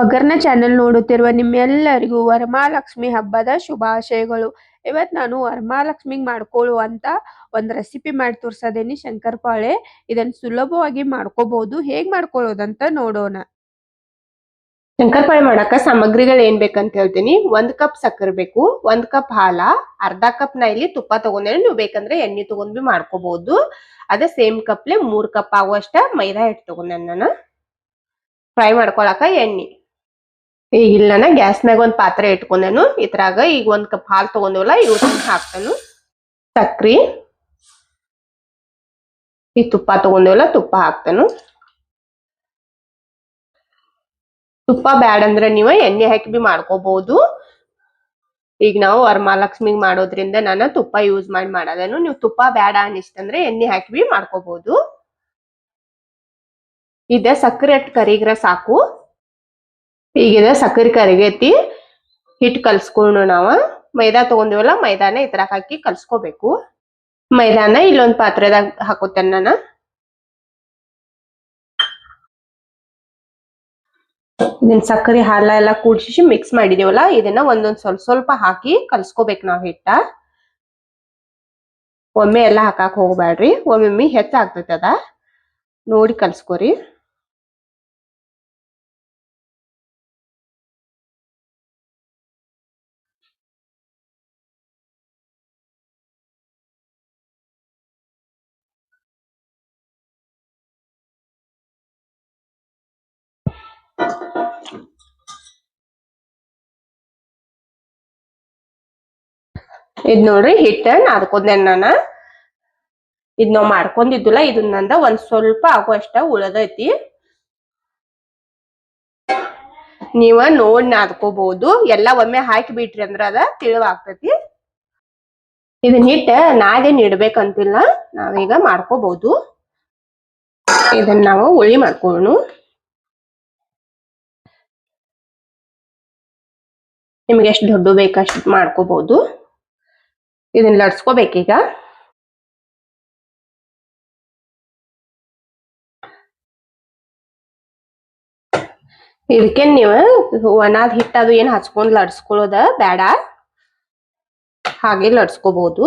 ಒಗ್ಗರ್ನ channel ನೋಡುತ್ತಿರುವ ನಿಮ್ಮೆಲ್ಲರಿಗೂ ವರಮಹಾಲಕ್ಷ್ಮಿ ಹಬ್ಬದ ಶುಭಾಶಯಗಳು. ಇವತ್ ನಾನು ವರಮಹಾಲಕ್ಷ್ಮಿಗೆ ಮಾಡ್ಕೊಳ್ಳುವಂತ ಒಂದು ರೆಸಿಪಿ ಮಾಡಿ ತೋರ್ಸದೇನಿ ಶಂಕರಪಾಳೆ ಇದನ್ನ ಸುಲಭವಾಗಿ ಮಾಡ್ಕೋಬಹುದು ಹೇಗ್ ಮಾಡ್ಕೊಳ್ಳೋದಂತ ನೋಡೋಣ. ಶಂಕರಪಾಳೆ ಮಾಡಾಕ ಸಾಮಗ್ರಿಗಳು ಏನ್ ಬೇಕಂತ ಹೇಳ್ತೀನಿ. ಒಂದ್ ಕಪ್ ಸಕ್ಕರೆ ಬೇಕು, ಒಂದ್ ಕಪ್ ಹಾಲ, ಅರ್ಧ ಕಪ್ ನಾ ಇಲ್ಲಿ ತುಪ್ಪ ತಗೊಂಡೇನೆ ನೀವು ಬೇಕಂದ್ರೆ ಎಣ್ಣೆ ತಗೊಂಡ್ ಬಿ ಮಾಡ್ಕೋಬಹುದು ಅದೇ ಸೇಮ್ ಕಪ್ಲೆ ಮೂರ್ ಕಪ್ ಆಗುವಷ್ಟ ಮೈದಾ ಹಿಟ್ಟು ತಗೊಂಡ ನಾನು. ಫ್ರೈ ಮಾಡ್ಕೊಳಕ ಎಣ್ಣೆ. ಈಗ ಇಲ್ಲ ನಾನು ಗ್ಯಾಸ್ನಾಗ ಒಂದ್ ಪಾತ್ರೆ ಇಟ್ಕೊಂಡೇನು. ಇದ್ರಾಗ ಈಗ ಒಂದ್ ಕಪ್ ಹಾಲು ತಗೊಂಡಿವಲ್ಲ ಇವತ್ತನ್ನ ಹಾಕ್ತಾನು. ಸಕ್ರಿ. ಈ ತುಪ್ಪ ತಗೊಂಡೇವಲ್ಲ, ತುಪ್ಪ ಹಾಕ್ತಾನು. ತುಪ್ಪ ಬ್ಯಾಡ ಅಂದ್ರೆ ನೀವು ಎಣ್ಣೆ ಹಾಕಿ ಬಿ ಮಾಡ್ಕೋಬಹುದು ಈಗ ನಾವು ವರಮಹಾಲಕ್ಷ್ಮಿಗ್ ಮಾಡೋದ್ರಿಂದ ನಾನು ತುಪ್ಪ ಯೂಸ್ ಮಾಡಿ ಮಾಡೋದೇನು. ನೀವು ತುಪ್ಪ ಬ್ಯಾಡ ಅನಿಸ್ತಂದ್ರೆ ಎಣ್ಣೆ ಹಾಕಿ ಬಿ ಮಾಡ್ಕೋಬಹುದು ಇದೆ ಸಕ್ಕರೆ ಅಟ್ ಕರಿಗ್ರ ಸಾಕು. ಈಗಿದ ಸಕ್ಕರೆ ಕರಿಗೈತಿ ಹಿಟ್ಟು ಕಲ್ಸ್ಕೊಂಡು ನಾವ. ಮೈದಾ ತಗೊಂಡಿವಲ್ಲ, ಮೈದಾನ ಇದ್ರಾಗ ಹಾಕಿ ಕಲ್ಸ್ಕೋಬೇಕು. ಮೈದಾನ ಇಲ್ಲೊಂದು ಪಾತ್ರೆದಾಗ ಹಾಕೋತೇನೆ ನಾನು. ಇದನ್ನ ಸಕ್ಕರೆ ಹಾಲ ಎಲ್ಲ ಕೂಡ್ಸಿ ಮಿಕ್ಸ್ ಮಾಡಿದೀವಲ್ಲ, ಇದನ್ನ ಒಂದೊಂದ್ ಸ್ವಲ್ಪ ಸ್ವಲ್ಪ ಹಾಕಿ ಕಲ್ಸ್ಕೋಬೇಕು ನಾವ್ ಹಿಟ್ಟ. ಒಮ್ಮೆ ಎಲ್ಲ ಹಾಕಾಕ್ ಹೋಗ್ಬ್ಯಾಡ್ರಿ. ಒಮ್ಮೊಮ್ಮೆ ಹೆಚ್ಚ ಆಗ್ತೈತಿ ಅದ. ನೋಡಿ ಕಲ್ಸ್ಕೊರಿ. ಇದ್ ನೋಡ್ರಿ ಹಿಟ್ಟ ನಾದ್ಕೊಂಡೆ ನಾನು ಇದ್ ನಾವ್ ಮಾಡ್ಕೊಂಡಿದ್ದಿಲ್ಲ ಇದನ್ನಂದ ಒಂದ್ ಸ್ವಲ್ಪ ಆಗುವಷ್ಟ ಉಳದೈತಿ. ನೀವ ನೋಡ್ ನಾದ್ಕೋಬಹುದು ಎಲ್ಲಾ ಒಮ್ಮೆ ಹಾಕಿ ಬಿಟ್ರಿ ಅಂದ್ರ ಅದ ತಿಳಿವಾಗ್ತೈತಿ. ಇದನ್ನ ಹಿಟ್ಟ ನಾದೇನ್ ಇಡ್ಬೇಕಂತಿಲ್ಲ, ನಾವೀಗ ಮಾಡ್ಕೋಬಹುದು ಇದನ್ನ ನಾವು ಉಳಿ ಮಾಡ್ಕೊಳ್ಳೋಣ ನಿಮ್ಗೆ ಎಷ್ಟು ದೊಡ್ಡ ಬೇಕಷ್ಟು ಮಾಡ್ಕೋಬಹುದು ಇದನ್ನ ಲಡ್ಸ್ಕೋಬೇಕೀಗ ಇದಕ್ಕೆ ನೀವು ಒಣಾದ್ ಹಿಟ್ಟು ಅದು ಏನ್ ಹಚ್ಕೊಂಡ್ ಲಡ್ಸ್ಕೊಳ್ಳೋದ ಬೇಡ. ಹಾಗೆ ಲಡ್ಸ್ಕೋಬಹುದು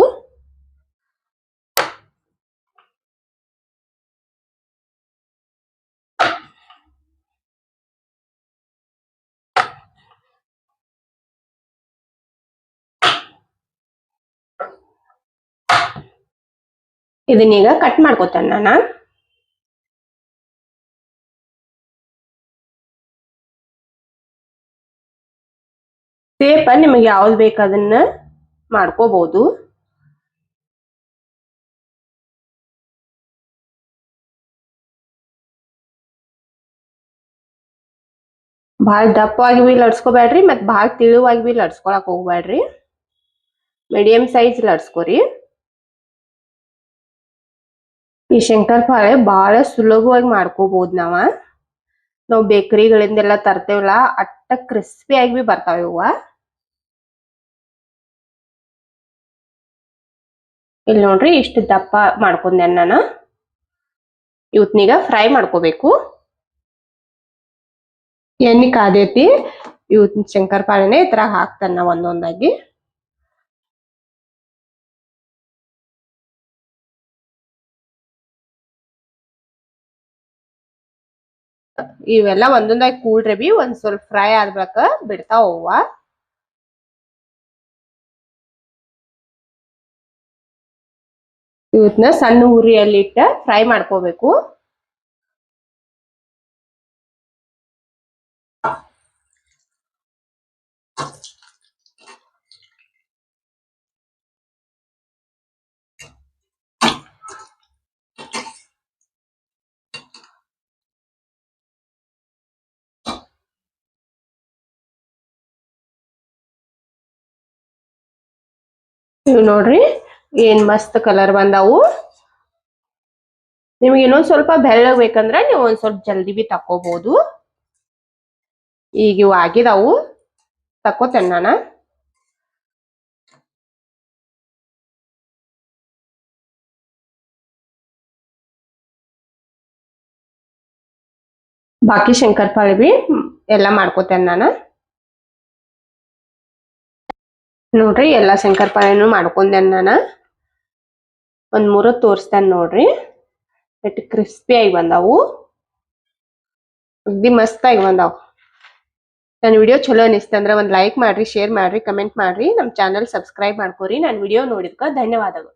ಇದನ್ನೀಗ ಕಟ್ ಮಾಡ್ಕೊತೇನೆ ನಾನು. ಸೇಪ ನಿಮಗೆ ಯಾವ್ದು ಬೇಕು ಅದನ್ನ ಮಾಡ್ಕೋಬಹುದು ಭಾಳ ದಪ್ಪವಾಗಿ ಬಿ ಲಡ್ಸ್ಕೊಬ್ಯಾಡ್ರಿ ಮತ್ತೆ ಭಾಳ ತಿಳುವಾಗಿ ಬಿ ಲಡ್ಸ್ಕೊಳಕ್ ಹೋಗ್ಬ್ಯಾಡ್ರಿ ಮೀಡಿಯಂ ಸೈಜ್ ಲಡ್ಸ್ಕೊರಿ ಈ ಶಂಕರಪಾಳೆ ಬಹಳ ಸುಲಭವಾಗಿ ಮಾಡ್ಕೋಬಹುದು ನಾವ. ನಾವು ಬೇಕರಿಗಳಿಂದೆಲ್ಲ ತರ್ತೇವಲ್ಲ, ಅಟ್ಟ ಕ್ರಿಸ್ಪಿ ಆಗಿ ಬಿ ಬರ್ತಾವ ಇವ ಇಲ್ಲಿ ನೋಡ್ರಿ ಇಷ್ಟು ದಪ್ಪ ಮಾಡ್ಕೊಂಡೆ ನಾನು. ಇವತ್ನೀಗ ಫ್ರೈ ಮಾಡ್ಕೋಬೇಕು. ಎಣ್ಣೆ ಕಾದೈತಿ ಶಂಕರ್ ಶಂಕರಪಾಳೆನೆ ಈ ತರ ಹಾಕ್ತಾನ ಒಂದೊಂದಾಗಿ. ಇವೆಲ್ಲ ಒಂದೊಂದಾಗಿ ಕೂಡ್ರೆ ಬಿ ಒಂದ್ ಸ್ವಲ್ಪ ಫ್ರೈ ಆದ ಬಿಡ್ತಾ ಬಿಡ್ತಾವ ಇವತ್ತನ್ನ ಸಣ್ಣ ಉರಿಯಲ್ಲಿ ಫ್ರೈ ಮಾಡ್ಕೋಬೇಕು. ಇವ್ ನೋಡ್ರಿ, ಏನ್ ಮಸ್ತ್ ಕಲರ್ ಬಂದಾವು. ನಿಮ್ಗೆ ಇನ್ನೊಂದ್ ಸ್ವಲ್ಪ ಬೆಳ್ಳಗ್ ಬೇಕಂದ್ರೆ ನೀವು ಒಂದ್ ಸ್ವಲ್ಪ ಜಲ್ದಿ ಬಿ ತಕೋಬಹುದು ಈಗ ಇವು ಆಗಿದಾವು ತಕೋತೇನೆ ನಾನು. ಬಾಕಿ ಶಂಕರಪಾಳಿ ಬಿ ಎಲ್ಲ ಮಾಡ್ಕೋತೇನೆ ನಾನು. ನೋಡ್ರಿ ಎಲ್ಲಾ ಶಂಕರಪಾಳೆನು ಮಾಡ್ಕೊಂಡೆ ನಾನು. ಒಂದ್ ಮೂರ ತೋರಿಸ್ತೇನೆ ನೋಡ್ರಿ. ಎಷ್ಟು ಕ್ರಿಸ್ಪಿ ಆಗಿ ಬಂದಾವು. ಅಗ್ದಿ ಮಸ್ತ್ ಆಗಿ ಬಂದಾವು. ನನ್ನ ವಿಡಿಯೋ ಚಲೋ ಅನಿಸ್ತಂದ್ರ ಒಂದ್ ಲೈಕ್ ಮಾಡ್ರಿ ಶೇರ್ ಮಾಡ್ರಿ ಕಮೆಂಟ್ ಮಾಡ್ರಿ. ನಮ್ ಚಾನಲ್ ಸಬ್ಸ್ಕ್ರೈಬ್ ಮಾಡ್ಕೋರಿ. ನನ್ನ ವಿಡಿಯೋ ನೋಡಿದ್ಕ ಧನ್ಯವಾದಗಳು.